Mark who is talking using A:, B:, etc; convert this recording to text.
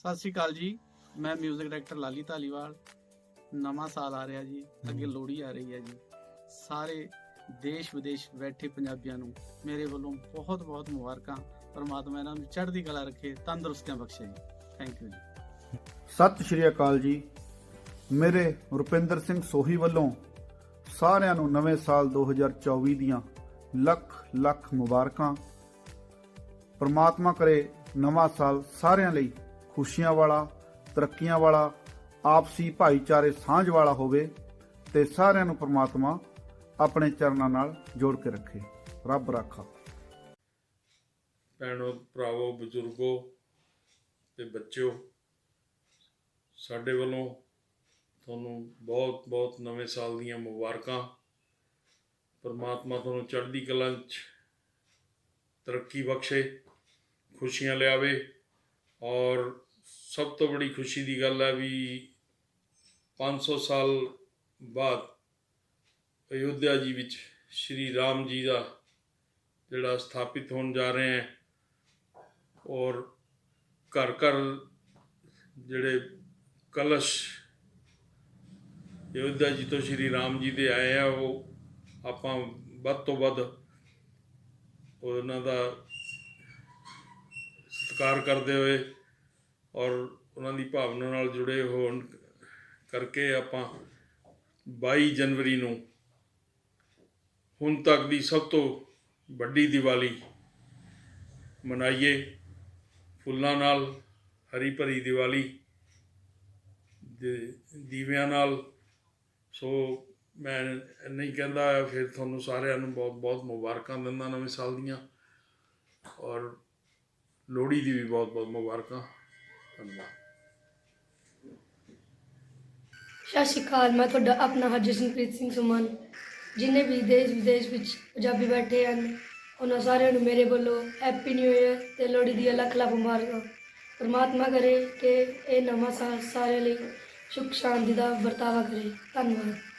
A: ਸਤਿ ਸ਼੍ਰੀ ਅਕਾਲ ਜੀ। ਮੈਂ 뮤직 ਡਾਇਰੈਕਟਰ ਲਾਲੀ ਧਾਲੀਵਾਲ। ਨਵਾਂ ਸਾਲ ਆ ਰਿਹਾ ਜੀ। ਅੱਗੇ ਲੋਹੜੀ ਆ ਰਹੀ ਹੈ ਜੀ। ਸਾਰੇ ਦੇਸ਼ ਵਿਦੇਸ਼ ਬੈਠੇ ਪੰਜਾਬੀਆਂ ਨੂੰ ਮੇਰੇ ਵੱਲੋਂ ਬਹੁਤ ਬਹੁਤ ਮੁਬਾਰਕਾਂ। ਪਰਮਾਤਮਾ ਇਹਨਾਂ ਨੂੰ ਚੜ੍ਹਦੀ ਕਲਾ ਰੱਖੇ ਤੰਦਰੁਸਤੀਆਂ ਬਖਸ਼ੇ ਜੀ। ਥੈਂਕ ਯੂ ਜੀ।
B: ਸਤਿ ਸ਼੍ਰੀ ਅਕਾਲ ਜੀ। ਮੇਰੇ ਰੁਪਿੰਦਰ ਸਿੰਘ ਸੋਹੀ ਵੱਲੋਂ ਸਾਰਿਆਂ ਨੂੰ ਨਵੇਂ ਸਾਲ 2024 ਦੀਆਂ ਲੱਖ ਲੱਖ ਮੁਬਾਰਕਾਂ। ਪ੍ਰਮਾਤਮਾ ਕਰੇ ਨਵਾਂ ਸਾਲ ਸਾਰਿਆਂ ਲਈ ਖੁਸ਼ੀਆਂ ਵਾਲਾ, ਤਰੱਕੀਆਂ ਵਾਲਾ, ਆਪਸੀ ਭਾਈਚਾਰੇ ਸਾਂਝ ਵਾਲਾ ਹੋਵੇ ਤੇ ਸਾਰਿਆਂ ਨੂੰ ਪ੍ਰਮਾਤਮਾ ਆਪਣੇ ਚਰਨਾਂ ਨਾਲ ਜੋੜ ਕੇ ਰੱਖੇ। ਰੱਬ ਰਾਖਾ।
C: ਭੈਣੋ, ਭਰਾਵੋ, ਬਜ਼ੁਰਗੋ ਤੇ ਬੱਚਿਓ, ਸਾਡੇ ਵੱਲੋਂ ਤੁਹਾਨੂੰ ਬਹੁਤ ਬਹੁਤ ਨਵੇਂ ਸਾਲ ਦੀਆਂ ਮੁਬਾਰਕਾਂ। ਪਰਮਾਤਮਾ ਤੁਹਾਨੂੰ ਚੜ੍ਹਦੀ ਕਲਾ 'ਚ ਤਰੱਕੀ ਬਖਸ਼ੇ, ਖੁਸ਼ੀਆਂ ਲਿਆਵੇ। ਔਰ ਸਭ ਤੋਂ ਬੜੀ ਖੁਸ਼ੀ ਦੀ ਗੱਲ ਹੈ ਵੀ 500 ਸਾਲ ਬਾਅਦ ਅਯੁੱਧਿਆ ਜੀ ਵਿੱਚ ਸ਼੍ਰੀ ਰਾਮ ਜੀ ਦਾ ਜਿਹੜਾ ਸਥਾਪਿਤ ਹੋਣ ਜਾ ਰਹੇ ਹੈ ਔਰ ਘਰ ਘਰ ਜਿਹੜੇ ਕਲਸ਼ ਅਯੁੱਧਿਆ ਜੀ ਤੋਂ ਸ਼੍ਰੀ ਰਾਮ ਜੀ ਦੇ ਆਏ ਆ, ਉਹ ਆਪਾਂ ਵੱਧ ਤੋਂ ਵੱਧ ਉਹਨਾਂ ਦਾ ਸਤਿਕਾਰ ਕਰਦੇ ਹੋਏ ਔਰ ਉਹਨਾਂ ਦੀ ਭਾਵਨਾ ਨਾਲ ਜੁੜੇ ਹੋਣ ਕਰਕੇ ਆਪਾਂ 22 ਜਨਵਰੀ ਨੂੰ ਹੁਣ ਤੱਕ ਦੀ ਸਭ ਤੋਂ ਵੱਡੀ ਦੀਵਾਲੀ ਮਨਾਈਏ। ਫੁੱਲਾਂ ਨਾਲ ਹਰੀ ਭਰੀ ਦੀਵਾਲੀ ਦੇ ਦੀਵਿਆਂ ਨਾਲ। ਸੋ ਮੈਂ ਨਹੀਂ ਕਹਿੰਦਾ, ਫਿਰ ਤੁਹਾਨੂੰ ਸਾਰਿਆਂ ਨੂੰ ਬਹੁਤ ਬਹੁਤ ਮੁਬਾਰਕਾਂ ਦਿੰਦਾ ਨਵੇਂ ਸਾਲ ਦੀਆਂ। ਔਰ ਲੋਹੜੀ ਦੀ ਵੀ ਬਹੁਤ ਬਹੁਤ ਮੁਬਾਰਕਾਂ। ਧੰਨਵਾਦ।
D: ਸਤਿ ਸ਼੍ਰੀ ਅਕਾਲ, ਮੈਂ ਤੁਹਾਡਾ ਆਪਣਾ ਹਰਜਸ਼ਨਪ੍ਰੀਤ ਸਿੰਘ ਸੁਮਨ। ਜਿੰਨੇ ਵੀ ਦੇਸ਼ ਵਿਦੇਸ਼ ਵਿੱਚ ਪੰਜਾਬੀ ਬੈਠੇ ਹਨ, ਉਹਨਾਂ ਸਾਰਿਆਂ ਨੂੰ ਮੇਰੇ ਵੱਲੋਂ ਹੈਪੀ ਨਿਊ ਇਅਰ ਤੇ ਲੋਹੜੀ ਦੀਆਂ ਲੱਖ ਲੱਖ ਮੁਬਾਰਕਾਂ। ਪਰਮਾਤਮਾ ਕਰੇ ਕਿ ਇਹ ਨਵਾਂ ਸਾਲ ਸਾਰਿਆਂ ਲਈ ਸੁਖ ਸ਼ਾਂਤੀ ਦਾ ਵਰਤਾਵਾ ਕਰੇ। ਧੰਨਵਾਦ।